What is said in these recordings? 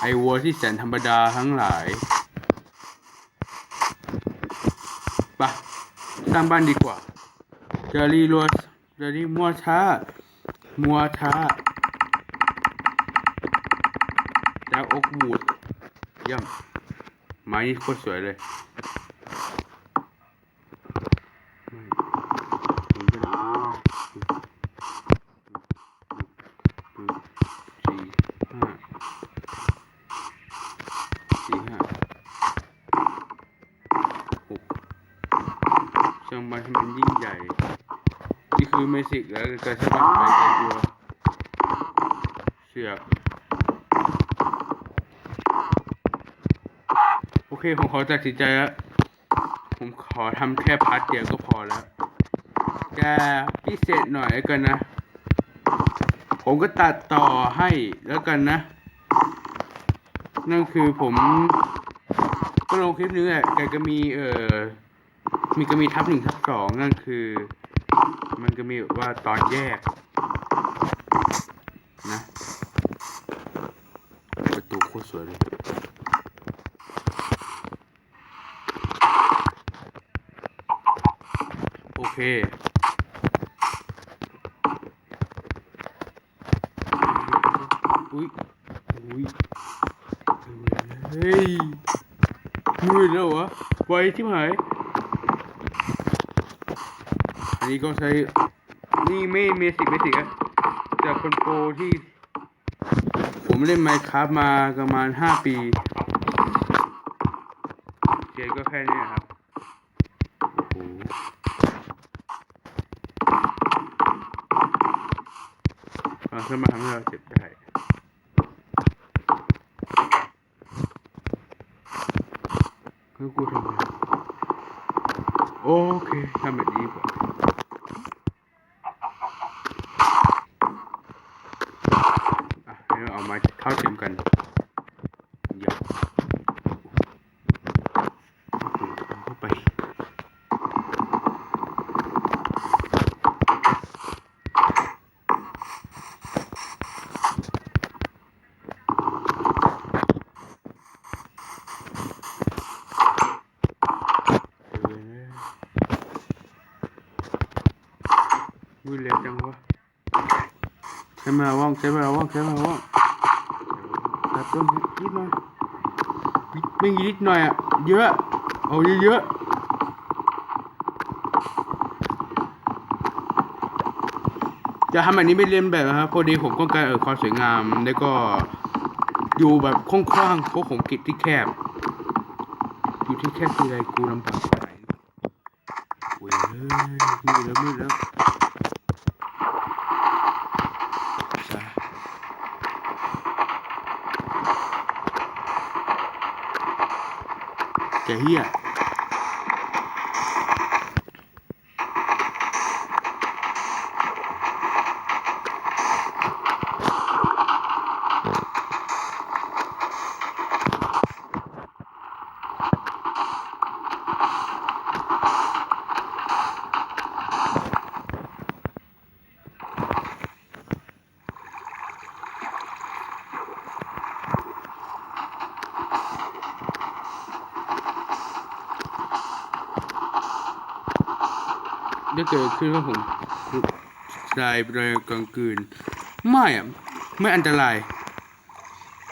ไอวัวที่แสนธรรมดาทั้งหลายปะสร้างบ้านดีกว่าจะรีรัวจะรีมัวช้า มัวช้าจากอกหมูดเย่ำไม้นี่โคตรสวยเลยไม่ผมจะได้สี่ห้าสี่ห้าหก สร้างบ้านให้มันยิ่งใหญ่ นี่คือเมสิกแล้วก็ใช้บ้านไปใจตัวเชือกโอเค ผมขอตัดสินใจแล้ว ผมขอทำแค่พาร์ทเดียวก็พอแล้วแกพิเศษหน่อยล้วกันนะ ผมก็ตัดต่อให้แล้วกันนะ นั่นคือผมก็ลงคลิปนึงแหละแกก็มีเอ่อ มีก็มีทับหนึ่งทับสองนั่นคือ มันก็มีว่าตอนแยกนะประตูโคตรสวยเลยโอเคอุ้ยอุ้ยเฮ้ยมืดแล้วเหรอไวที่หาย อันนี้ก็ใช้ นี่ไม่เมสิกเมสิกอะจากคนโปรที่ ผมเล่นไมค์ครับมาประมาณห้าปีเกมก็แค่นี้ครับโอ้โหเอาขึ้นมาทำให้เราเจ็บได้คือกูทำไงโอเคทำแบบนี้ดีกว่าอะให้เราเอามาเท่าเทียมกันเดี๋ยวเข้าไป มือเร็วจังวะใช้มาว่องใช้มาว่องใช้มาว่องตัดต้นนิดหน่อยไม่นิดหน่อยอะเยอะเอาเยอะๆจะทำแบบนี้ไม่เล่นแบบนะครับพอดีผมต้องการเออความสวยงามแล้วก็อยู่แบบคล่องๆเพราะผมกิจที่แคบ อยู่ที่แคบคืออะไรกูลำบากใจโอ้ยเอ้ยมืดแล้วมืดแล้ว จ้ะแก เฮีย ได้เกิดขึ้นว่าผมตายในกลางคืน ไม่อะไม่อันตราย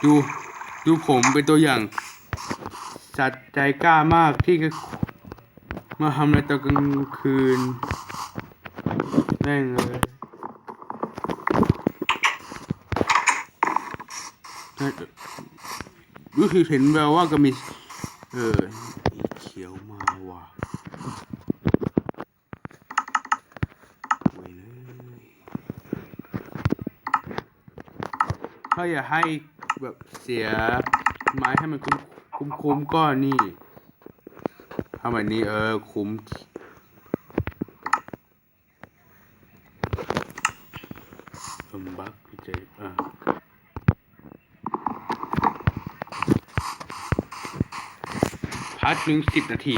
ดูดูผมเป็นตัวอย่างสัตว์ใจกล้ามากที่จะมาทำในตอนกลางคืนแม่งเลยน่าจะก็คือเห็นแววว่าก็มี เอออีเขียวมาว่ะ โอ้ยเลย ถ้าอย่าให้แบบเสียไม้ให้มันคุ้มคุ้มคุ้มก็นี่ทำแบบนี้เออคุ้มเอิ่มบักพี่เจอะพัดหนึ่งสิบนาที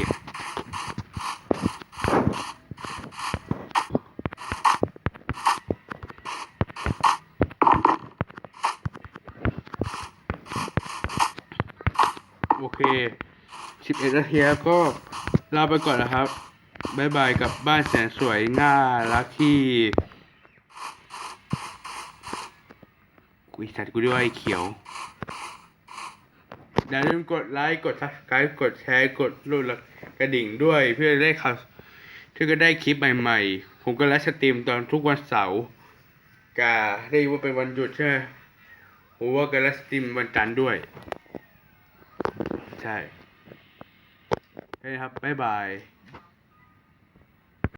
โอเคสิบเอ็ดนาทีแล้วก็ลาไปก่อนนะครับบายบายกับบ้านแสนสวยน่ารักที่กุยสัตว์กูด้วยเขียวอย่าลืมกดไลค์กด subscribe กดแชร์กดรูดกระดิ่งด้วยเพื่อได้ข่าวเพื่อจะได้คลิปใหม่ๆ ผมก็ไลฟ์สตรีมตอนทุกวันเสาร์กาได้ว่าเป็นวันหยุดใช่ไหมผมว่าก็ไลฟ์สตรีมวันจันทร์ด้วย ใช่ใช่ครับ บ๊ายบาย